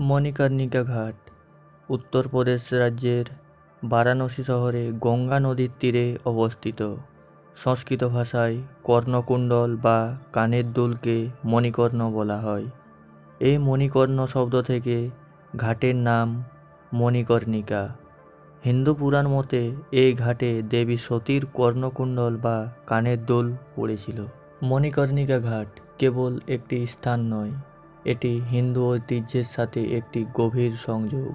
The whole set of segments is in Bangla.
মণিকর্ণিকা ঘাট, উত্তরপ্রদেশ রাজ্যের বারাণসী শহরে গঙ্গা নদীর তীরে অবস্থিত। সংস্কৃত ভাষায় কর্ণকুণ্ডল বা কানের দুলকে মণিকর্ণ বলা হয়। এই মণিকর্ণ শব্দ থেকে ঘাটের নাম মণিকর্ণিকা। হিন্দু পুরাণ মতে এই ঘাটে দেবী সতীর কর্ণকুণ্ডল বা কানের দোল পড়েছিল। মণিকর্ণিকা ঘাট কেবল একটি স্থান নয় এটি হিন্দু ঐতিহ্যের সাথে একটি গভীর সংযোগ,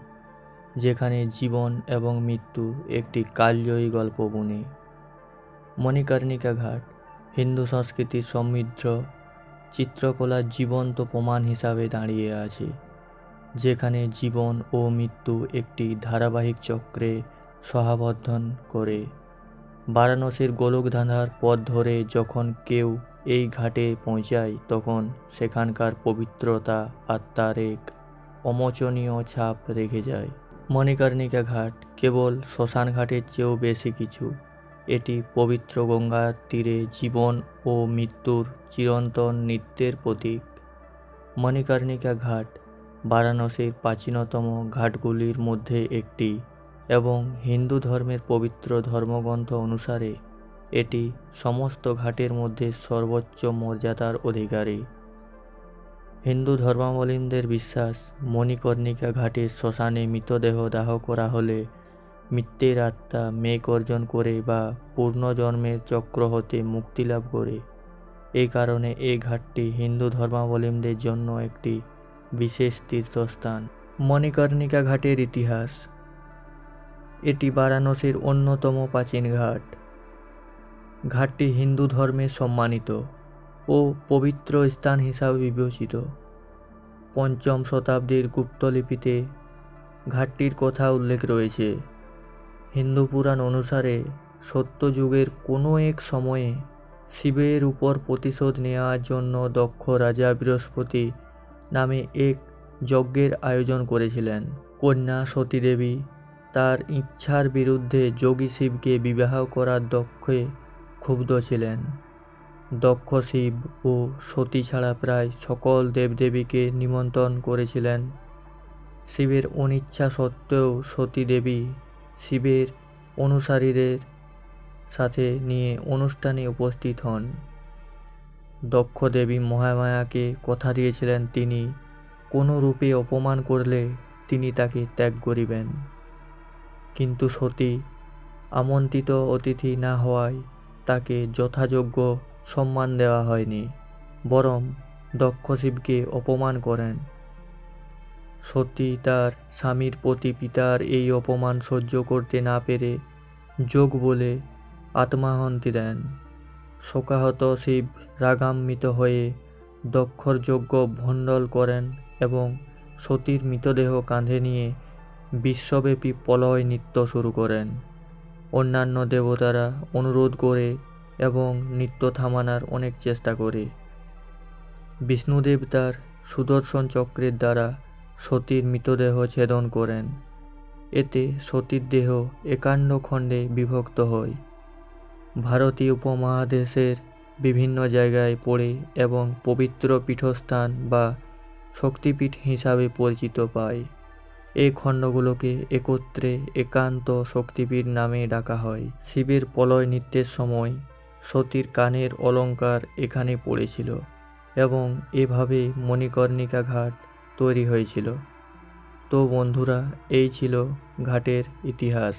যেখানে জীবন এবং মৃত্যু একটি কালজয়ী গল্প বুনে মণিকর্ণিকা ঘাট, হিন্দু সংস্কৃতির সমৃদ্ধ চিত্রকলার জীবন্ত প্রমাণ হিসাবে দাঁড়িয়ে আছে, যেখানে জীবন ও মৃত্যু একটি ধারাবাহিক চক্রে সহাবর্ধন করে। বারাণসীর গোলকধাঁধার পথ ধরে যখন কেউ এই ঘাটে পৌঁছায় তখন সেখানকার পবিত্রতা আত্মার এক অমোচনীয় ছাপ রেখে যায়। মণিকর্ণিকা ঘাট কেবল শ্মশান ঘাটের চেয়েও বেশি কিছু। এটি পবিত্র গঙ্গার তীরে জীবন ও মৃত্যুর চিরন্তন নৃত্যের প্রতীক। মণিকর্ণিকা ঘাট বারাণসীর প্রাচীনতম ঘাটগুলির মধ্যে একটি এবং হিন্দু ধর্মের পবিত্র ধর্মগ্রন্থ অনুসারে এটি সমস্ত ঘাটের মধ্যে সর্বোচ্চ মর্যাদার অধিকারী। হিন্দু ধর্মাবলম্বীদের বিশ্বাস, মণিকর্ণিকা ঘাটের শ্মশানে মৃতদেহ দাহ করা হলে মৃত্যের আত্মা মেঘ অর্জন করে বা পূর্ণজন্মের চক্র হতে মুক্তি লাভ করে। এই কারণে এই ঘাটটি হিন্দু ধর্মাবলম্বীদের জন্য একটি বিশেষ তীর্থস্থান। মণিকর্ণিকা ঘাটের ইতিহাস। এটি বারাণসীর অন্যতম প্রাচীন ঘাট। ঘাটটি হিন্দু ধর্মে সম্মানিত ও পবিত্র স্থান হিসাবে বিবেচিত। পঞ্চম শতাব্দীর গুপ্তলিপিতে ঘাটটির কথা উল্লেখ রয়েছে। হিন্দু পুরাণ অনুসারে সত্যযুগের কোনো এক সময়ে শিবের উপর প্রতিশোধ নেওয়ার জন্য দক্ষ রাজা বৃহস্পতি নামে এক যজ্ঞের আয়োজন করেছিলেন। কন্যা সতীদেবী তার ইচ্ছার বিরুদ্ধে যোগী শিবকে বিবাহ করার দক্ষে ক্ষুব্ধ ছিলেন। দক্ষ শিব ও সতী ছাড়া প্রায় সকল দেবদেবীকে নিমন্ত্রণ করেছিলেন। শিবের অনিচ্ছা সত্ত্বেও সতী দেবী শিবের অনুসারীদের সাথে নিয়ে অনুষ্ঠানে উপস্থিত হন। দক্ষ দেবী মহামায়াকে কথা দিয়েছিলেন, তিনি কোনো রূপে অপমান করলে তিনি তাকে ত্যাগ করিবেন। কিন্তু সতী আমন্ত্রিত অতিথি না হওয়ায় তাকে যথাযোগ্য সম্মান দেওয়া হয়নি, বরং দক্ষ শিবকে অপমান করেন। সতী তার স্বামীর প্রতি পিতার এই অপমান সহ্য করতে না পেরে যোগ বলে আত্মাহন্তি দেন। শোকাহত শিব রাগান্বিত হয়ে দক্ষর যজ্ঞ ভণ্ডল করেন এবং সতীর মৃতদেহ কাঁধে নিয়ে বিশ্বব্যাপী প্রলয় নৃত্য শুরু করেন। অন্যান্য দেবতারা অনুরোধ করে এবং নৃত্য থামানোর অনেক চেষ্টা করে। বিষ্ণুদেব তার সুদর্শন চক্রের দ্বারা সতীর মৃতদেহ ছেদন করেন। এতে সতীর দেহ একান্ন খণ্ডে বিভক্ত হয়। ভারতীয় উপমহাদেশের বিভিন্ন জায়গায় পড়ে এবং পবিত্র পীঠস্থান বা শক্তিপীঠ হিসাবে পরিচিত পায়। এই খণ্ডগুলোকে একত্রে একান্ত শক্তিপীঠ নামে ডাকা হয়। শিবের প্রলয় নৃত্যের সময় সতীর কানের অলঙ্কার এখানে পড়েছিল এবং এভাবে মণিকর্ণিকা ঘাট তৈরি হয়েছিল। তো বন্ধুরা, এই ছিল ঘাটের ইতিহাস।